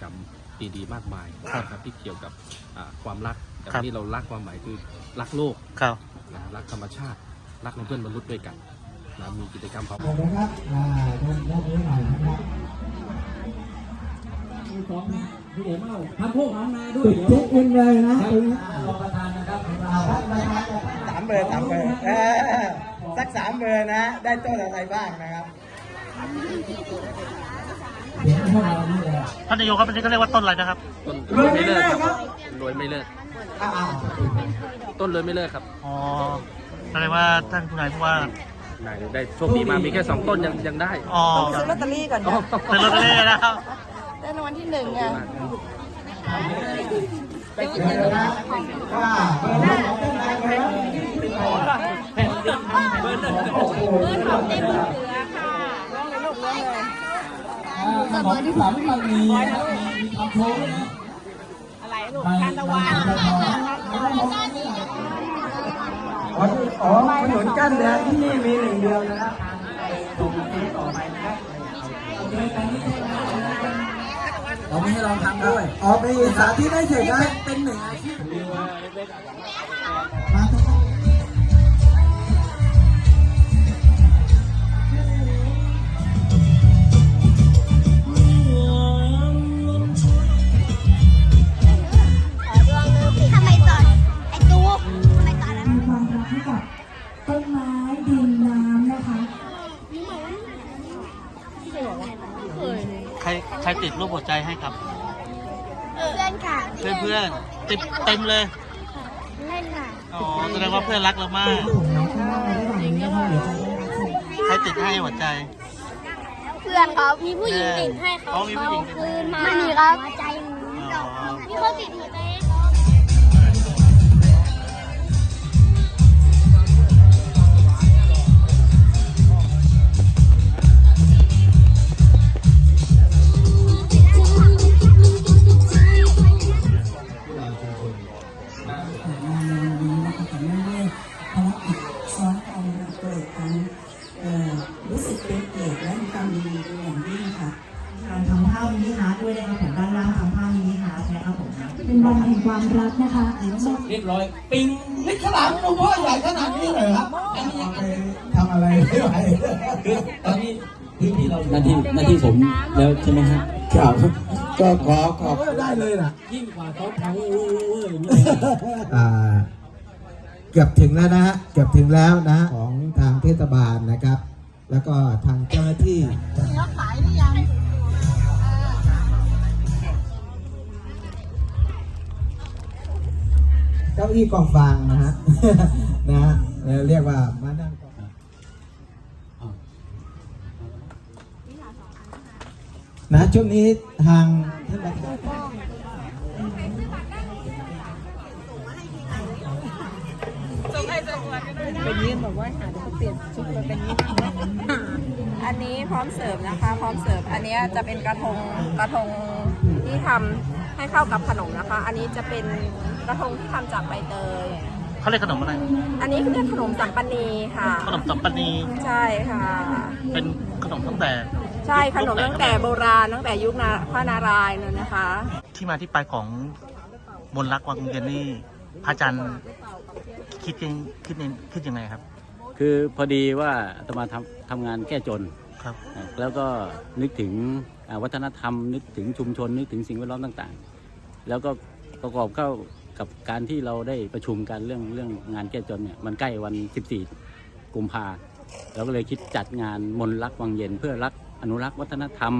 กรรมดีๆมากมายครับนะครับที่เกี่ยวกับอ่าความรักแต่ครับที่เรารักความหมายคือรักโลกครับนะรักธรรมชาติ รักในเพื่อนมนุษย์ด้วยกันนะมีกิจกรรมความขอบคุณครับอ่าด้านด้านนี้หน่อยนะครับพี่เอ๋เมาทำพวกน้องนาด้วจุยดเดี๋ยวเช็คอินเลยนะตรงนี้รองประธานนะครับของเราท่านประธานจะสามเบอร์สามเบอร์เออสักสามเบอร์นะ ได้ต้นอะไรบ้างนะครับเขียนให้เรานี่เลย ท่านนายกครับอันนี้ก็เรียกว่าต้นอะไรนะครับ ต้นรวยไม่เลิกครับรวยไม่เลิก อ่าต้นรวยไม่เลิกครับอ๋อแสดงว่าท่านผู้นายผู้ว่านายได้โชคดีมามีแค่สองต้นยังยังได้อ๋อซื้อลอตเตอรี่ก่อนอ๋อนะเป็นลอตเตอรี่นะครับได้รางวัลที่หนึ่งอะเดี๋ยวนะว่าเบอร์หนึ่งของต้นไม้ครับโอ้โหอ่า ขนมที่สามมันมีมีคำโชว์ด้วยนะอะไรลูกการตะวันอ๋ออ๋อขนุนก้านแดงที่นี่มีหนึ่งเดียวนะครับเราไม่ให้ลองทำด้วยออกไปสาธิตได้เฉยนะเป็นหนึ่งอาชีพ ใครใครติดรูปหัวใจให้ครับ เพื่อนค่ะเพื่อนเพื่อนๆติดเต็มเลยเล่นค่ะอ๋อแสดงว่าเพื่อนรักเรามากข้างหน้าระหว่างนี้นะครับเดี๋ยวจะได้รับชม ใครติดให้หัวใจ เพื่อนครับมีผู้หญิงติดให้เขาอ๋อมีผู้หญิงติดคืนมาไม่มีครับใจอ๋อมีคนติดหัวใจ ดด้วยนะครับผมด้านล่างทำภาพมินิฮาร์ดนะครับผมนะเป็นวันแห่งความรักนะคะเรียบร้อย ปิงนี่ขนาดหลวงพ่อใหญ่ขนาดนี้เลยครับอันนี้ยังไปทำอะไรไม่ไหวคือตอนนี้พื้นที่เราหน้าที่หน้าที่ผมแล้วใช่ไหมฮะครับก็ขอขอบได้เลยนะยิ่งกว่าเขาเขาเวอร์อย่างนี้อ่าเกือบถึงแล้วนะฮะเกือบถึงแล้วนะฮะของทางเทศบาลนะครับ แล้วก็ทางเจ้าหน้าที่ เก้าอี้กองฟางนะฮะ นะฮะเรียกว่ามานั่งกองนะช่วงนี้ทางท่านประธานเป็นยืนบอกว่าหาจะเปลี่ยนชุดมาเป็นยืนอันนี้พร้อมเสิร์ฟนะคะ พร้อมเสิร์ฟ อันนี้จะเป็นกระทงกระทง ที่ทำให้เข้ากับขนมนะคะ อันนี้จะเป็นกระทงที่ทำจากใบเตยเขาเรียกขนมอะไร อันนี้คือเรียกขนมสัมปนีค่ะ ขนมสัมปนี ใช่ค่ะ เป็นขนมตั้งแต่ ใช่ขนมตั้งแต่โบราณตั้งแต่ยุคนาพระนารายณ์เลยนะคะ ที่มาที่ไปของมนต์รักวังเย็นนี่พระอาจารย์คิดยังคิดยังคิดยังไงครับ คือพอดีว่าอาตมาทำทำงานแก้จน ครับ แล้วก็นึกถึงวัฒนธรรม นึกถึงชุมชนนึกถึงสิ่งแวดล้อมต่างๆ แล้วก็ประกอบเข้ากับการที่เราได้ประชุมกันเรื่องเรื่องงานแก้จนเนี่ยมันใกล้วัน 14 กุมภาเราก็เลยคิดจัดงานมนรักวังเย็น เพื่อรักอนุรักษ์วัฒนธรรม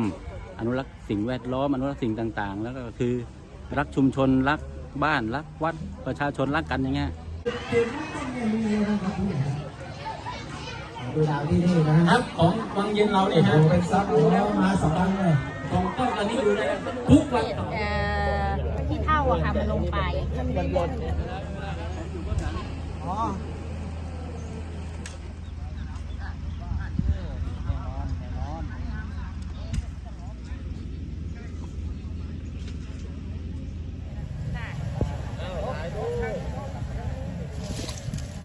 อนุรักษ์สิ่งแวดล้อมอนุรักษ์สิ่งต่างๆ แล้วก็คือรักชุมชนรักบ้านรักวัดประชาชนรักกันอย่างเงี้ย ดูดาวที่นี่นะคฮะรับของวังเย็นเราเนี่ยโอ้ฮะโหเป็นซับโอ้โหมาสองครั้งเลยของก็ตอนนี้ดูได้ทุกวัน เอ่อที่เท่าอะค่ะ มันลงไป อ๋อ